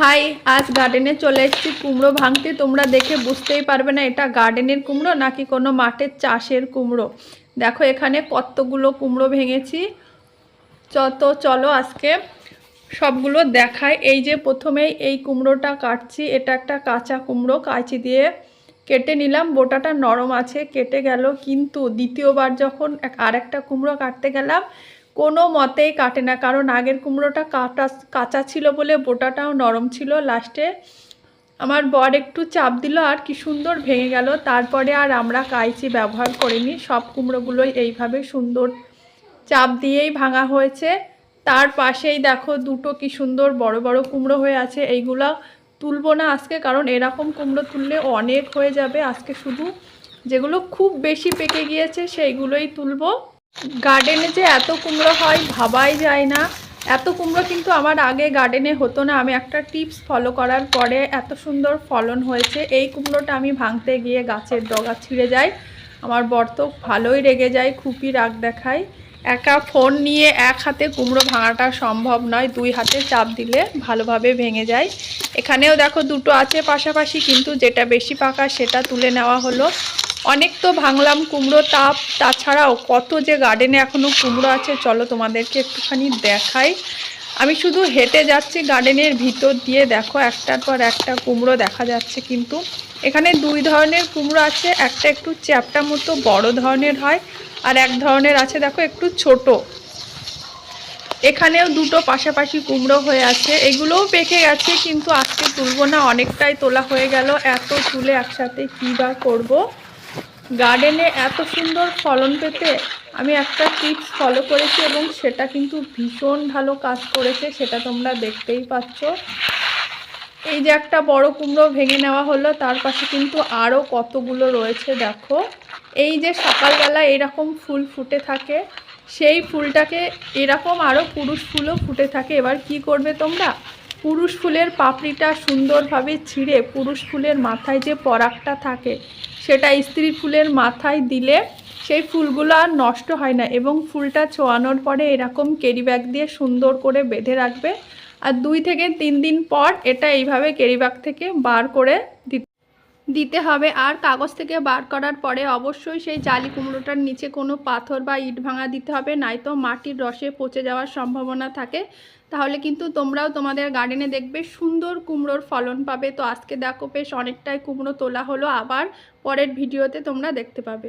High, আজ গার্ডেনে চলে এসেছি। কুমড়ো ভাঙতে তোমরা দেখে বুঝতেই পারবে না এটা গার্ডেনের কুমড়ো নাকি কোনো মাঠের চাষের কুমড়ো। দেখো এখানে কতগুলো কুমড়ো ভেঙেছি। যত চলো আজকে সবগুলো দেখায় এই যে প্রথমে এই কুমড়োটা কাটছি, এটা একটা কাঁচা কুমড়ো, কাঁচি দিয়ে কেটে নিলাম। বোটাটা নরম আছে, কেটে গেল। কিন্তু দ্বিতীয়বার যখন এক- আরেকটা কুমড়ো কাটতে গেলাম কোনো মতেই কাটে না। কারণ আগের কুমড়োটা কাটা, কাঁচা ছিল বলে বোটাটাও নরম ছিল। লাস্টে আমার বর একটু চাপ দিল, আর কি সুন্দর ভেঙে গেল। তারপরে আর আমরা কাইচি ব্যবহার করিনি। সব কুমড়োগুলোই এইভাবে সুন্দর চাপ দিয়েই ভাঙা হয়েছে। তার পাশেই দেখো দুটো কি সুন্দর বড় বড় কুমড়ো হয়ে আছে। এইগুলা তুলবো না আজকে, কারণ এরকম কুমড়ো তুললে অনেক হয়ে যাবে। আজকে শুধু যেগুলো খুব বেশি পেকে গিয়েছে, সেইগুলোই তুলবো। গার্ডেনে যে এত কুমড়ো হয়, ভাবাই যায় না। এত কুমড়ো কিন্তু আমার আগে গার্ডেনে হতো না। আমি একটা টিপস ফলো করার পরে এত সুন্দর ফলন হয়েছে। এই কুমড়োটা আমি ভাঙতে গিয়ে গাছের ডগা ছিঁড়ে যায়। আমার বর তো ভালোই রেগে যায়, খুবই রাগ দেখায়। একা ফোন নিয়ে এক হাতে কুমড়ো ভাঙাটা সম্ভব নয়। দুই হাতে চাপ দিলে ভালোভাবে ভেঙে যায়। এখানেও দেখো দুটো আছে পাশাপাশি, কিন্তু যেটা বেশি পাকা সেটা তুলে নেওয়া হলো। অনেক তো ভাঙলাম কুমড়ো তাপ, তাছাড়াও কত যে গার্ডেনে এখনও কুমড়ো আছে, চলো তোমাদেরকে একটুখানি দেখাই। আমি শুধু হেঁটে যাচ্ছি গার্ডেনের ভিতর দিয়ে, দেখো একটার পর একটা কুমড়ো দেখা যাচ্ছে কিন্তু। এখানে দুই ধরনের কুমড়ো আছে, একটা একটু চ্যাপটা মতো বড় ধরনের হয়, আর এক ধরনের আছে, দেখো একটু ছোট। এখানেও দুটো পাশাপাশি কুমড়ো হয়ে আছে, এগুলোও পেকে গেছে কিন্তু আজকে তুলবো না, অনেকটাই তোলা হয়ে গেল। এত তুলে একসাথে কী বা করব? গার্ডেনে এত সুন্দর ফলন পেতে আমি একটা টিপস ফলো করেছি এবং সেটা কিন্তু ভীষণ ভালো কাজ করেছে, সেটা তোমরা দেখতেই পাচ্ছ। এই যে একটা বড় কুমড়ো ভেঙে নেওয়া হলো, তার পাশে কিন্তু আরও কতগুলো রয়েছে দেখো। এই যে সকালবেলা এরকম ফুল ফুটে থাকে, সেই ফুলটাকে এরকম আরও পুরুষ ফুলও ফুটে থাকে। এবার কি করবে তোমরা? পুরুষ ফুলের পাপড়িটা সুন্দরভাবে ছিঁড়ে পুরুষ ফুলের মাথায় যে পরাগটা থাকে, সেটা স্ত্রী ফুলের মাথায় দিলে সেই ফুলগুলো আর নষ্ট হয় না এবং ফুলটা ছোয়ানোর পরে এরকম কেরি ব্যাগ দিয়ে সুন্দর করে বেঁধে রাখবে। আর দুই থেকে তিন দিন পর এটা এইভাবে কেরি ব্যাগ থেকে বার করে দিতে হবে। আর কাগজ থেকে বার করার পরে অবশ্যই সেই জালি কুমড়োটার নিচে কোনো পাথর বা ইট ভাঙা দিতে হবে নয়তো মাটির রসে পচে যাওয়ার সম্ভাবনা থাকে। তাহলে কিন্তু তোমরাও তোমাদের গার্ডেনে দেখবে সুন্দর কুমড়োর ফলন পাবে। তো আজকে দেখো বেশ অনেকটাই কুমড়ো তোলা হলো, আবার পরের ভিডিওতে তোমরা দেখতে পাবে।